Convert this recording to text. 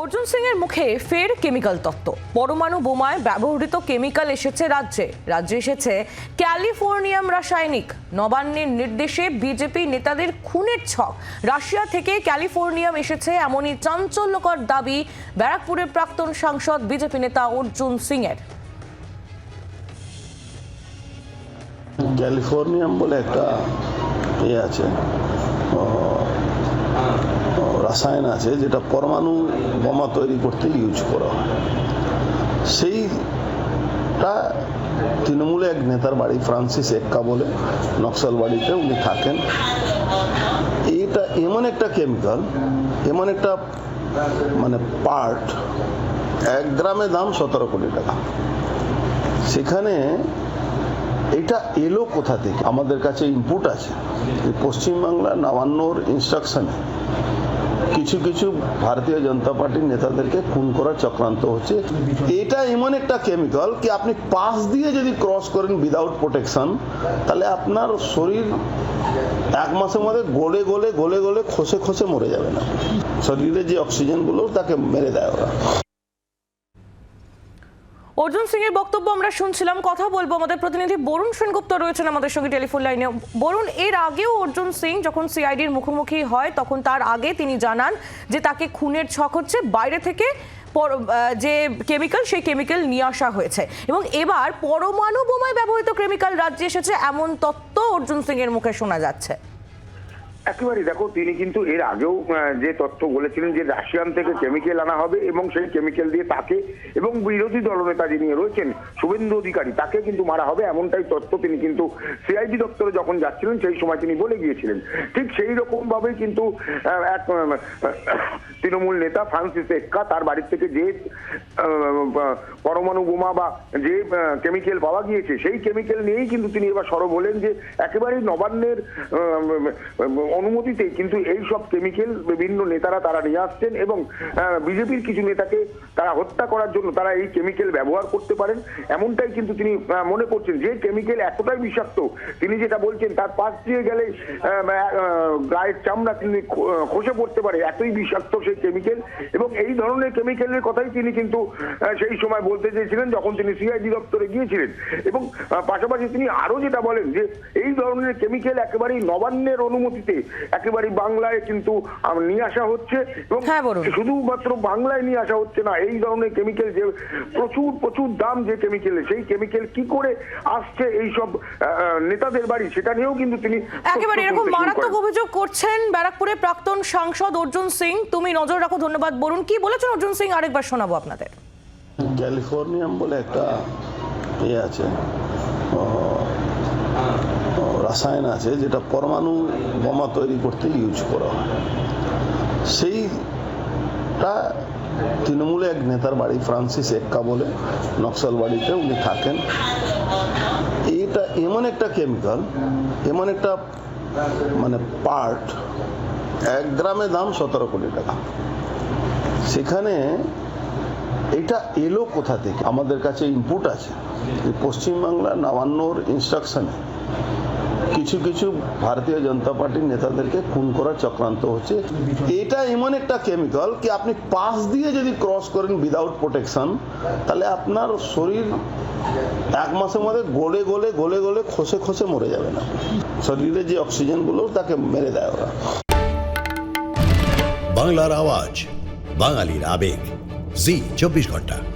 অর্জুন সিং এর মুখে ফের কেমিক্যাল তত্ত্ব। পরমাণু বোমায় ব্যবহৃত কেমিক্যাল এসেছে রাজ্যে। রাজ্যে এসেছে ক্যালিফোর্নিয়াম রাসায়নিক। নবান্নের নির্দেশে বিজেপি নেতাদের খুনের ছক। রাশিয়া থেকে ক্যালিফোর্নিয়াম এসেছে এমনই চাঞ্চল্যকর দাবি ব্যারাকপুরের প্রাক্তন সাংসদ বিজেপি নেতা অর্জুন সিং এর ক্যালিফোর্নিয়াম বলে একটা ইয়ে আছে। রাসায়ন আছে যেটা পরমাণু বোমা তৈরি করতে ইউজ করা হয়। সেইটা তৃণমূলে এক নেতার বাড়ি, ফ্রান্সিস এক্কা বলে নকশাল বাড়িতে উনি থাকেন। এটা এমন একটা কেমিক্যাল এমন একটা মানে পার্ট এক গ্রামে দাম সতেরো কোটি টাকা। সেখানে এটা এলো কোথা থেকে? আমাদের কাছে ইনপুট আছে। পশ্চিমবাংলা নবান্নর ইনস্ট্রাকশনে কিছু কিছু ভারতীয় জনতা পার্টির নেতাদেরকে খুন করার চক্রান্ত হচ্ছে। এটা এমন একটা কেমিক্যাল কি আপনি পাশ দিয়ে যদি ক্রস করেন উইদাউট প্রোটেকশন তাহলে আপনার শরীর এক মাসের মধ্যে গলে গলে গলে গলে খসে খসে মরে যাবে না। শরীরে যে অক্সিজেনগুলো তাকে মেরে দেয় ওরা। অর্জুন সিং এর বক্তব্য আমরা শুনছিলাম, কথা বলব। আমাদের প্রতিনিধি বরুণ সেনগুপ্ত রয়েছেন আমাদের সঙ্গে টেলিফোন লাইনে বরুণ, এর আগেও অর্জুন সিং যখন সিআইডির মুখোমুখি হয়, তখন তার আগে তিনি জানান যে তাকে খুনের ছক হচ্ছে, বাইরে থেকে যে কেমিক্যাল, সেই কেমিক্যাল নিয়ে আসা হয়েছে। এবং এবার পরমাণু বোমায় ব্যবহৃত কেমিক্যাল রাজ্যে এসেছে, এমন তত্ত্ব অর্জুন সিং এর মুখে শোনা যাচ্ছে। একেবারে দেখো, তিনি কিন্তু এর আগেও যে তথ্য বলেছিলেন যে রাশিয়ান থেকে কেমিক্যাল আনা হবে এবং সেই কেমিক্যাল দিয়ে তাকে এবং বিরোধী দলনেতা যিনি রয়েছেন, শুভেন্দু অধিকারী, তাকে কিন্তু মারা হবে এমনটাই তথ্য তিনি কিন্তু সিআইডি দপ্তরে যখন যাচ্ছিলেন, সেই সময় তিনি বলে গিয়েছিলেন। ঠিক সেই রকম ভাবেই কিন্তু এক তৃণমূল নেতা ফ্রান্সিস এক্কা তার বাড়ির থেকে যে পরমাণু বোমা বা যে কেমিক্যাল পাওয়া গিয়েছে, সেই কেমিক্যাল নিয়েই কিন্তু তিনি এবার সরব হলেন যে একেবারেই নবান্নের অনুমতিতে কিন্তু এই সব কেমিক্যাল বিভিন্ন নেতারা তারা নিয়ে আসছেন এবং বিজেপির কিছু নেতাকে তারা হত্যা করার জন্য তারা এই কেমিক্যাল ব্যবহার করতে পারেন। এমনটাই কিন্তু তিনি মনে করছেন যে কেমিক্যাল এতটাই বিষাক্ত, তিনি যেটা বলছেন তার পাশ দিয়ে গেলে গায়ের চামড়া তিনি খসে পড়তে পারে, এতই বিষাক্ত সেই কেমিক্যাল এবং এই ধরনের কেমিক্যালের কথাই তিনি কিন্তু সেই সময় বলতে চেয়েছিলেন যখন তিনি সিআইডি দপ্তরে গিয়েছিলেন। এবং পাশাপাশি তিনি আরও যেটা বলেন যে, এই ধরনের কেমিক্যাল একেবারেই নবান্নের অনুমতিতে একেবারেই বাংলায় কিন্তু নিয়ে আসা হচ্ছে এবং হ্যাঁ, বলুন। শুধুমাত্র বাংলায় নিয়ে আসা হচ্ছে না এই ধরনের কেমিক্যাল যে প্রচুর প্রচুর দাম যে কেমিক্যালের সেই কেমিক্যাল কি করে আসছে এই সব নেতাদের বাড়ি সেটা নিয়েও কিন্তু তিনি একেবারে এরকম মারাত্মক অভিযোগ করছেন ব্যারাকপুরের প্রাক্তন সাংসদ অর্জুন সিং। তুমি নজর রাখো ধন্যবাদ। বরুণ কি বলেছেন অর্জুন সিং? আরেকবার শোনাবো আপনাদের। ক্যালিফোর্নিয়াম বলে একটা ইয়ে আছে। রাসায়ন আছে যেটা পরমাণু বোমা তৈরি করতে ইউজ করা হয়। সেইটা তৃণমূলে এক নেতার বাড়ি ফ্রান্সিস এক্কা বলে নকশাল বাড়িতে উনি থাকেন। এটা এমন একটা কেমিক্যাল এমন একটা মানে পার্ট এক গ্রামে দাম সতেরো কোটি টাকা। সেখানে এটা এলো কোথা থেকে? আমাদের কাছে ইনপুট আছে। পশ্চিমবাংলা নবান্নর ইনস্ট্রাকশনে কিছু কিছু ভারতীয় জনতা পার্টির নেতাদেরকে খুন করার চক্রান্ত হচ্ছে। এটা এমন একটা কেমিক্যাল কি আপনি পাশ দিয়ে যদি ক্রস করেন উইদাউট প্রোটেকশন তাহলে আপনার শরীর এক মাসের মধ্যে গলে গলে গলে গলে খসে খসে মরে যাবে না। শরীরে যে অক্সিজেনগুলো তাকে মেরে দেয় ওরা। বাংলার আওয়াজ, বাঙালির আবেগ। জি, চব্বিশ ঘণ্টা।